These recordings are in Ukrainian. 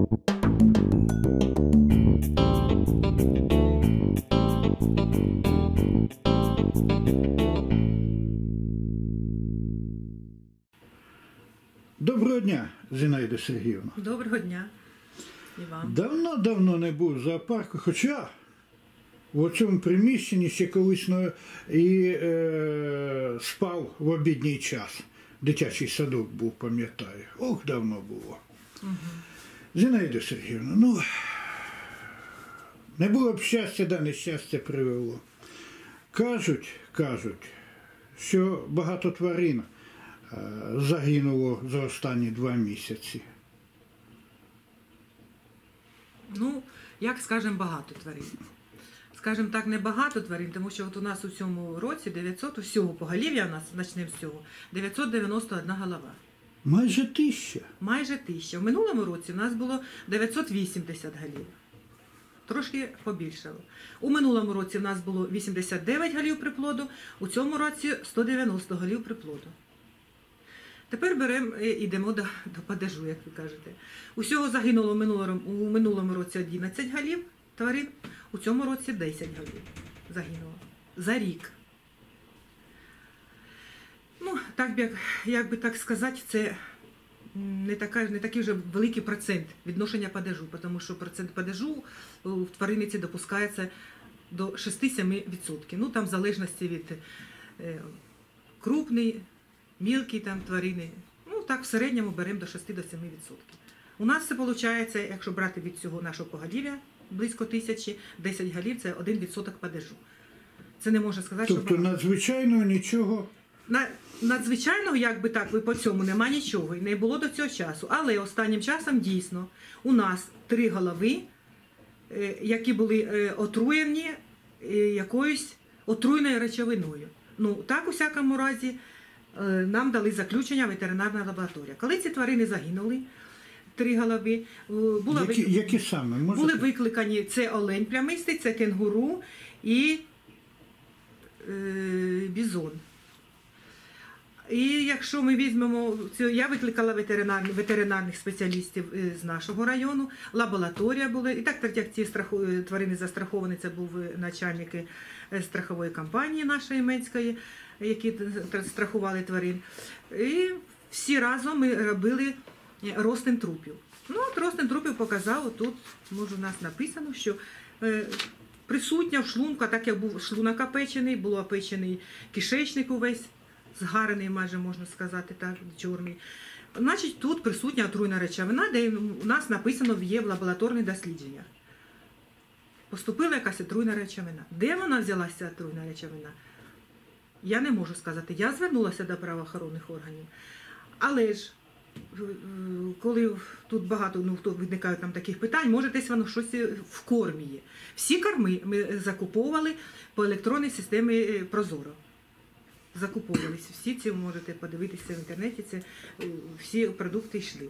Доброго дня, Зінаїда Сергіївна. Доброго дня і вам. Давно-давно не був в зоопарку, хоча в цьому приміщенні ще колись і е, спав в обідній час. Дитячий садок був, пам'ятаю. Ох, давно було. Угу. Зінаїда Сергіївна, ну не було б щастя, да нещастя привело. Кажуть, кажуть, що багато тварин е, загинуло за останні два місяці. Ну, як скажемо, багато тварин. Скажімо так, не багато тварин, тому що от у нас у цьому році 900, усього поголів'я у нас, почнемо з цього, 991 голова. Майже тисяча. Майже тисяча. В минулому році у нас було 980 голів. Трошки побільшало. У минулому році в нас було 89 голів приплоду, у цьому році 190 голів приплоду. Тепер беремо і йдемо до, до падежу, як ви кажете. Усього загинуло минулому, у минулому році 11 голів тварин, у цьому році 10 голів загинуло. За рік. Ну, так як, як би так сказати, це не така, не такий вже великий процент відношення падежу, тому що процент падежу в тваринниці допускається до 6-7%. Ну, там в залежності від е, крупний, мілкі там тварини. Ну, так в середньому беремо до 6-7%. У нас це виходить, якщо брати від цього нашого поголів'я, близько тисячі, 10 голів це 1% падежу. Це не можна сказати, тобто, що Тобто надзвичайного нічого. На, надзвичайного, як би так, ви по цьому нема нічого і не було до цього часу. Але останнім часом дійсно у нас три голови, е, які були е, отруєні е, якоюсь отруйною речовиною. Ну, так, у всякому разі, нам дали заключення ветеринарна лабораторія. Коли ці тварини загинули, три голови, була Які, вик- які саме? Можете? були викликані це олень плямистий, це кенгуру і е, бізон. І якщо ми візьмемо цю, я викликала ветеринарних, ветеринарних спеціалістів е, з нашого району, лабораторія була. І так, так як ці страху, е, тварини застраховані, це був е, начальник страхової компанії нашої Менської, які страхували тварин. І всі разом ми робили розтин трупів. Ну, от розтин трупів показав, тут, може, у нас написано, що присутня в шлунку, так як був шлунок опечений, був опечений кишечник увесь, згарений, майже можна сказати, так, чорний. Значить, тут присутня отруйна речовина, де у нас написано є в лабораторних дослідженнях. Поступила якась отруйна речовина. Де вона взялася отруйна речовина? Я не можу сказати. Я звернулася до правоохоронних органів. Але ж коли тут багато ну, хто виникає там таких питань, може десь воно щось в кормі є. Всі корми ми закуповували по електронній системі е, Прозоро. Закуповувалися. Всі ці можете подивитися в інтернеті, це е, всі продукти йшли.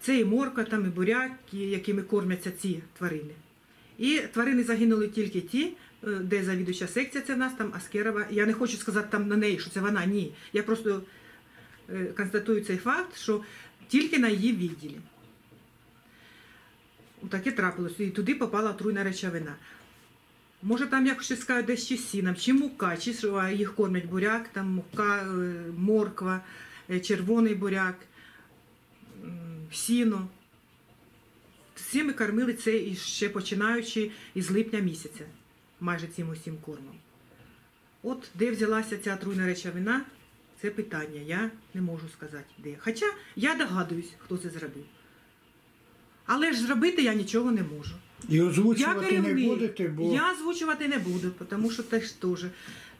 Це і морка, там, і буряк, якими кормяться ці тварини. І тварини загинули тільки ті, е, де завідуюча секція, це в нас там Аскерова. Я не хочу сказати там на неї, що це вона. Ні. Я просто е, констатую цей факт, що тільки на її відділі. Таке трапилося. І туди попала отруйна речовина. Може, там якось скажуть десь чи сіном, чи мука, чи їх кормять буряк, там мука, е, морква, е, червоний буряк, сіно. Всі ми кормили це ще починаючи із липня місяця, майже цим усім кормом. От де взялася ця отруйна речовина, це питання. Я не можу сказати де. Хоча я догадуюсь, хто це зробив. Але ж зробити я нічого не можу. І Я озвучувати не будете, бо Я озвучувати не буду, тому що теж теж.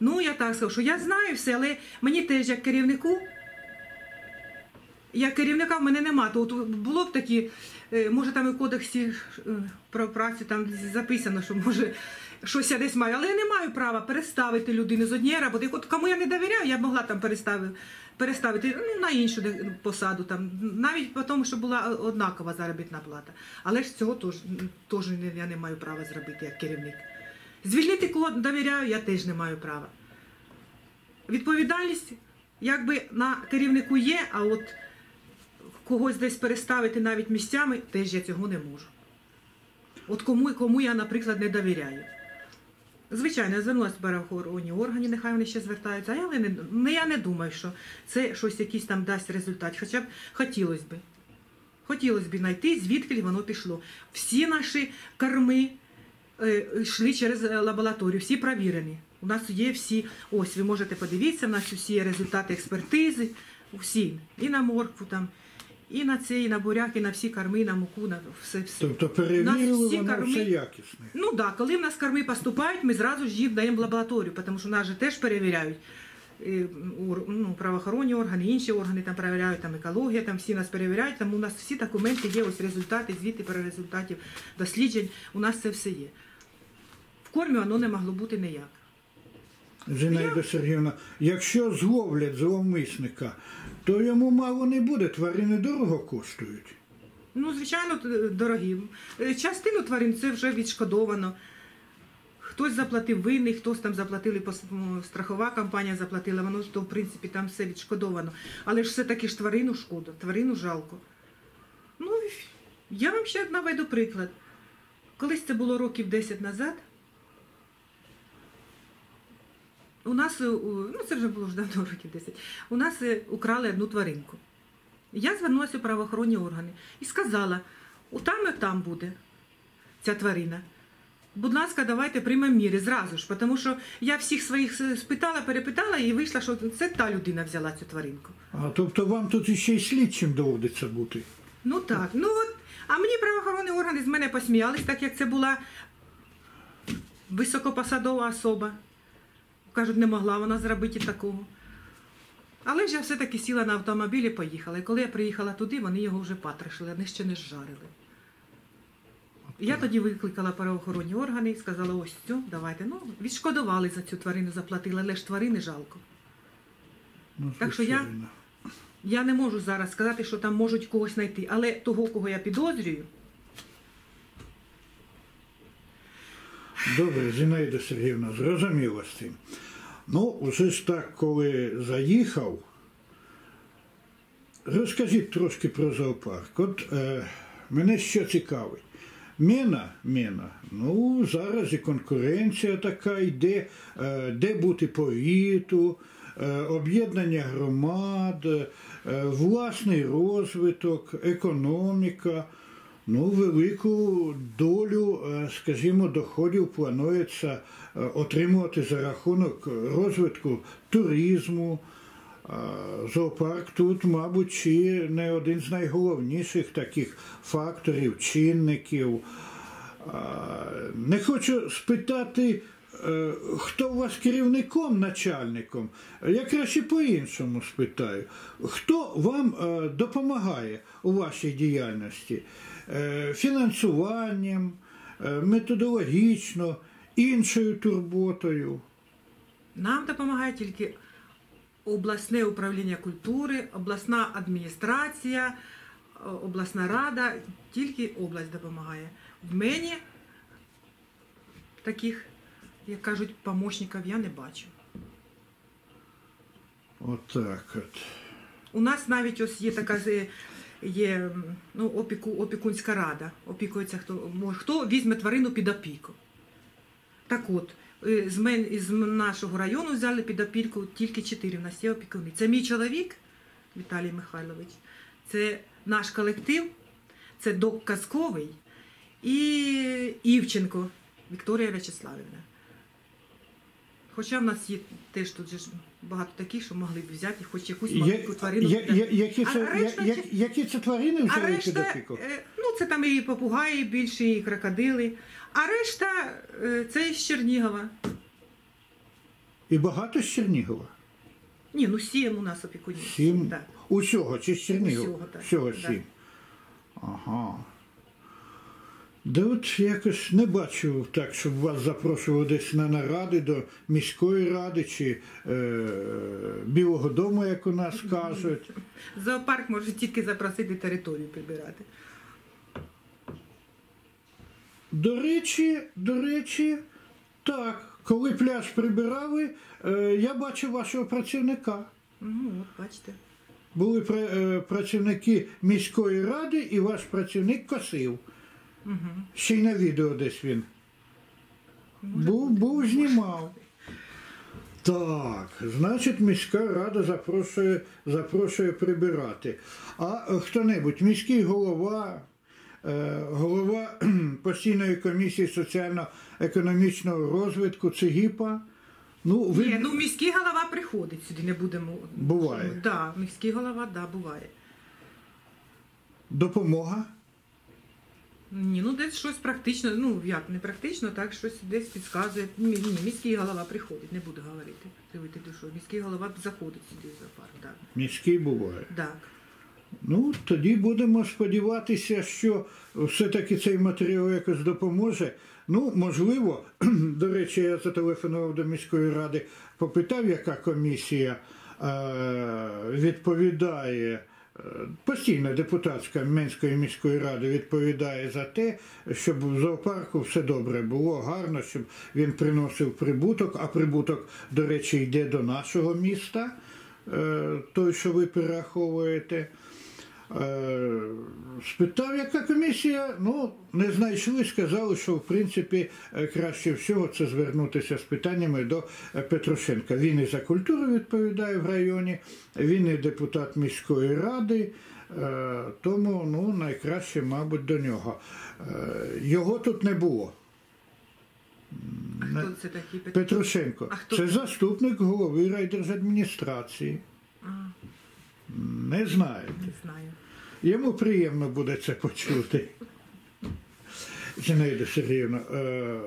Ну, я так скажу, що я знаю все, але мені теж як керівнику. Як керівника в мене нема. То от було б такі, е, може там і в кодексі е, про працю там записано, що може щось я десь маю, але я не маю права переставити людину з однієї роботи. От кому я не довіряю, я б могла там переставити, переставити ну, на іншу посаду, там, навіть по тому, що була однакова заробітна плата. Але ж цього теж, теж я не маю права зробити як керівник. Звільнити кого довіряю, я теж не маю права. Відповідальність якби на керівнику є, а от когось десь переставити навіть місцями, теж я цього не можу. От кому кому я, наприклад, не довіряю. Звичайно, я звернулася до правоохоронні органи, нехай вони ще звертаються, але не, не, я не думаю, що це щось якийсь там дасть результат. Хоча б хотілося б. Хотілося б знайти, звідки воно пішло. Всі наші корми е, йшли через е, лабораторію, всі провірені. У нас є всі, ось ви можете подивитися, у нас усі результати експертизи, всі. І на моркву там, і на це, і на буряк, і на всі корми, і на муку, на все. все. Тобто перевірили, всі воно корми- все якісне. Ну так, да, коли в нас корми поступають, ми зразу ж їх даємо в лабораторію, тому що нас же теж перевіряють. І, ну, правоохоронні органи, інші органи там перевіряють, там екологія, там всі нас перевіряють, там у нас всі документи є, ось результати, звіти про результатів досліджень, у нас це все є. В кормі воно не могло бути ніяк. Зінаїда Сергіївна, якщо зловлять зловмисника, то йому мало не буде, тварини дорого коштують. Ну, звичайно, дорогі. Е, Частину тварин це вже відшкодовано. Хтось заплатив винний, хтось там заплатили страхова компанія заплатила, воно то в принципі там все відшкодовано. Але ж все-таки ж тварину шкода, тварину жалко. Ну, я вам ще наведу приклад. Колись це було років 10 назад. У нас, е, ну це вже було ж давно років 10, у нас е, украли одну тваринку. Я звернулася у правоохоронні органи і сказала: там і там буде ця тварина. Будь ласка, давайте приймемо міри зразу ж, тому що я всіх своїх спитала, перепитала і вийшла, що це та людина взяла цю тваринку. А тобто вам тут іще й слідчим доводиться бути. Ну так, ну от, а мені правоохоронні органи з мене посміялись, так як це була високопосадова особа. Кажуть, не могла вона зробити такого. Але ж я все-таки сіла на автомобіль і поїхала. І коли я приїхала туди, вони його вже патришили, вони ще не зжарили. Я тоді викликала правоохоронні органи і сказала, ось цю, давайте. Ну, відшкодували за цю тварину, заплатили, але ж тварини жалко. Ну, Так що я- Я не можу зараз сказати, що там можуть когось знайти, але того, кого я підозрюю, Добре, Зінаїда Сергіївна, зрозуміло з цим. Ну, вже ж так, коли заїхав, розкажіть трошки про зоопарк. От е, мене що цікавить. Мена, мена, ну зараз і конкуренція така йде, е, де бути повіту, е, об'єднання громад, е, власний розвиток, економіка. Ну, велику долю, е, скажімо, доходів планується е, отримувати за рахунок розвитку туризму. Зоопарк тут, мабуть, чи не один з найголовніших таких факторів, чинників. Не хочу спитати, е, хто у вас керівником, начальником. Я краще по-іншому спитаю. Хто вам е, допомагає у вашій діяльності? Е, Фінансуванням, е, методологічно, іншою турботою? нам допомагає тільки обласне управління культури, обласна адміністрація, обласна рада, тільки область допомагає. В мені таких, як кажуть, помощників я не бачу. Отак от. У нас навіть ось є така є ну, опіку, опікунська рада. Опікується хто хто візьме тварину під опіку. Так от, е, з мен, із нашого району взяли під опіку тільки чотири. У нас є опікуни. Це мій чоловік Віталій Михайлович, це наш колектив, це док Казковий і Івченко Вікторія В'ячеславівна. Хоча в нас є теж тут же ж багато таких, що могли б взяти хоч якусь маленьку тварину. я- я- Які це, я- решта я- чи- які це тварини А взяли решта, е, ну це там і попугаї більші, і крокодили. А решта е, це з Чернігова. І багато з Чернігова? Ні, ну сім у нас опікунів. Сім? Так. Усього чи з Чернігова? Усього, так. Всього Так. сім. Ага. Да от якось не бачу так, щоб вас запрошували десь на наради до міської ради чи е, Білого дому, як у нас кажуть. Зоопарк може тільки запросити територію прибирати. До речі, до речі, так, коли пляж прибирали, е, я бачив вашого працівника. Ну, от, бачите. були пра- е, працівники міської ради, і ваш працівник косив. Угу. Ще й на відео десь він. Був, був знімав. Так, значить, міська рада запрошує, запрошує прибирати. А хто-небудь, міський голова, е, голова постійної комісії соціально-економічного розвитку ЦИГІПа. Ну, ви... Ні, ну міський голова приходить сюди, не будемо. Буває. Так, да, міський голова, да, буває. допомога. Ні, ну десь щось практично, ну як не практично, так щось десь підказує. Ні, ні, міський голова приходить, не буду говорити. Дивити душу. Міський голова заходить сюди в зоопарк, так. Міський буває. Так. Ну, тоді будемо сподіватися, що все-таки цей матеріал якось допоможе. Ну, можливо, до речі, я зателефонував до міської ради, попитав, яка комісія е, відповідає. Постійна депутатська Менської міської ради відповідає за те, щоб в зоопарку все добре було, гарно, щоб він приносив прибуток, а прибуток, до речі, йде до нашого міста, е, той, що ви перераховуєте. Е, Спитав, яка комісія, ну, не знайшли, сказали, що в принципі е, краще всього це звернутися з питаннями до е, Петрушенка. Він і за культуру відповідає в районі, він і депутат міської ради, тому ну, найкраще, мабуть, до нього. Його тут не було. Хто це такий? Петрушенко. Це? заступник голови райдержадміністрації. Не знаєте. не знаю. Йому приємно буде це почути. Зінаїда Сергіївна, е,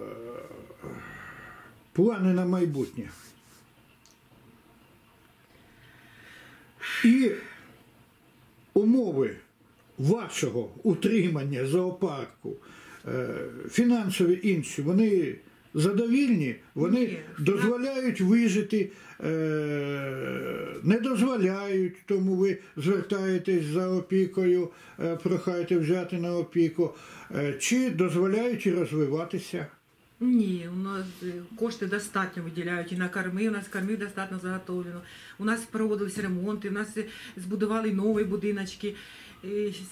плани на майбутнє. І умови вашого утримання зоопарку, е, фінансові інші, вони задовільні, вони Ні, дозволяють вижити, е, не дозволяють, тому ви звертаєтесь за опікою, е, прохаєте взяти на опіку, е, чи дозволяють розвиватися. Ні, у нас кошти достатньо виділяють і на корми. У нас кормів достатньо заготовлено. У нас проводились ремонти, у нас збудували нові будиночки,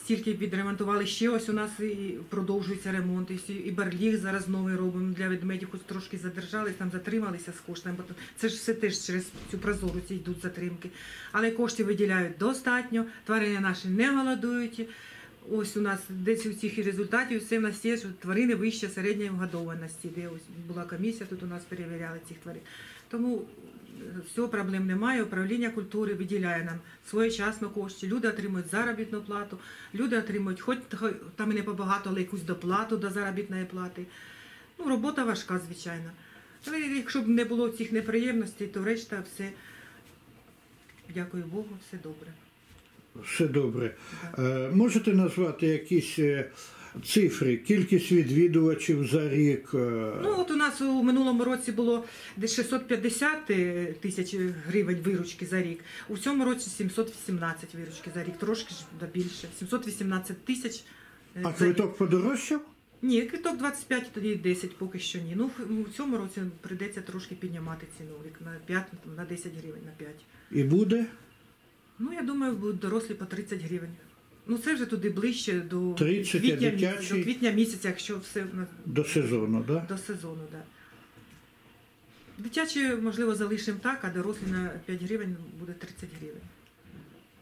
стільки підремонтували. Ще ось у нас і продовжується ремонт. І барліг зараз новий робимо для ведмедів, хоч трошки задержались, там затрималися з коштами. Це ж все теж через цю прозору ці йдуть затримки. Але кошти виділяють достатньо, тварини наші не голодують. Ось у нас десь у цих результатів все в нас є, що тварини вище середньої вгодованості, де ось була комісія, тут у нас перевіряли цих тварин. Тому е, всього проблем немає. Управління культури виділяє нам своєчасно кошти. Люди отримують заробітну плату, люди отримують, хоч там і не побагато, але якусь доплату до заробітної плати. Ну, робота важка, звичайно. Але якщо б не було цих неприємностей, то решта все, дякую Богу, все добре. Все добре. Е, Можете назвати якісь е, цифри, кількість відвідувачів за рік? е, Ну, от у нас у минулому році було десь 650 тисяч гривень виручки за рік. У цьому році 718 виручки за рік, трошки ж більше. 718 тисяч. е, А квиток подорожчав? Ні, квиток 25, тоді 10 поки що ні. Ну, у цьому році прийдеться трошки піднімати ціну як на 5, на 10 гривень, на 5. І буде Ну, я думаю, будуть дорослі по 30 гривень. Ну, це вже туди ближче до 30, квітня, місяця, дитячий? до квітня місяця, якщо все в нас до сезону, так? Да? до сезону. Да. Дитячі, можливо, залишимо так, а дорослі на 5 гривень буде 30 гривень.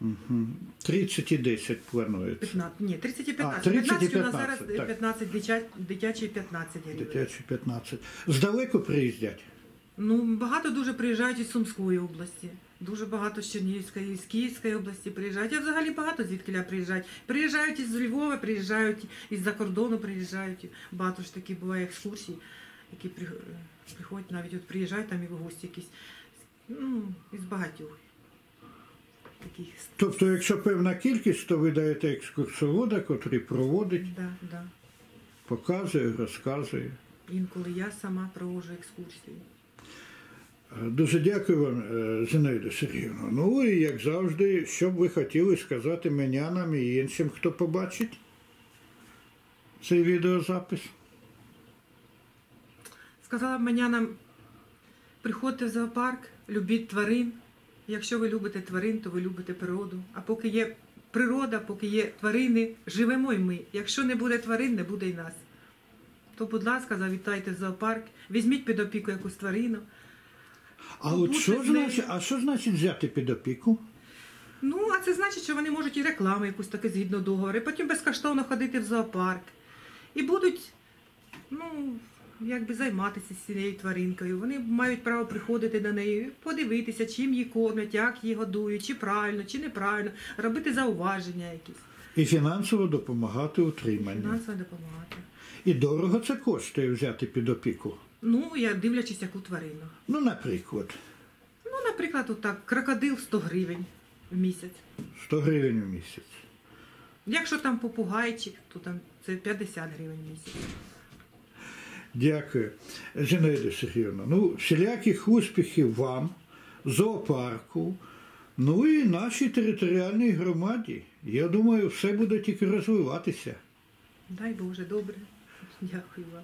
Угу. 30 і 10 планується. 15, ні, 30 і 15. 30 і 15 у нас 15, зараз так. 15 дитя, дитячі 15 гривень. Дитячі 15. Здалеку приїздять. Ну, багато дуже приїжджають із Сумської області. Дуже багато з Чернігівської, з Київської області приїжджають. А взагалі багато звідки приїжджають. Приїжджають із Львова, приїжджають із-за кордону, приїжджають. Багато ж такі буває екскурсій, які приходять навіть от приїжджають там і в гості якісь. Ну, із багатьох. Таких. Тобто, якщо певна кількість, то ви даєте екскурсовода, котрий проводить, Да, да. показує, розказує. Інколи я сама проводжу екскурсії. Дуже дякую вам, е, Зінаїда Сергіївна. Ну і як завжди, що б ви хотіли сказати менянам і іншим, хто побачить цей відеозапис? Сказала б мені нам, приходьте в зоопарк, любіть тварин, Якщо ви любите тварин, то ви любите природу. А поки є природа, поки є тварини, живемо й ми. Якщо не буде тварин, не буде й нас. То, будь ласка, завітайте в зоопарк, візьміть під опіку якусь тварину. А от Бути що з нею. значить, а що значить взяти під опіку? Ну, а це значить, що вони можуть і рекламу якусь таке згідно договору, і потім безкоштовно ходити в зоопарк. І будуть, ну, якби займатися з цією тваринкою. Вони мають право приходити до неї, подивитися, чим її кормять, як її годують, чи правильно, чи неправильно, робити зауваження якісь, І фінансово допомагати утриманню. фінансово допомагати. І дорого це коштує взяти під опіку. Ну, я дивлячись, яку тварину. Ну, наприклад, Ну, наприклад, отак, крокодил 100 гривень в місяць. 100 гривень у місяць. Якщо там попугайчик, то там це 50 гривень в місяць. Дякую. Зінаїда Сергіївна, ну, всіляких успіхів вам, зоопарку, ну і нашій територіальній громаді. Я думаю, все буде тільки розвиватися. Дай Боже, добре. Дякую вам.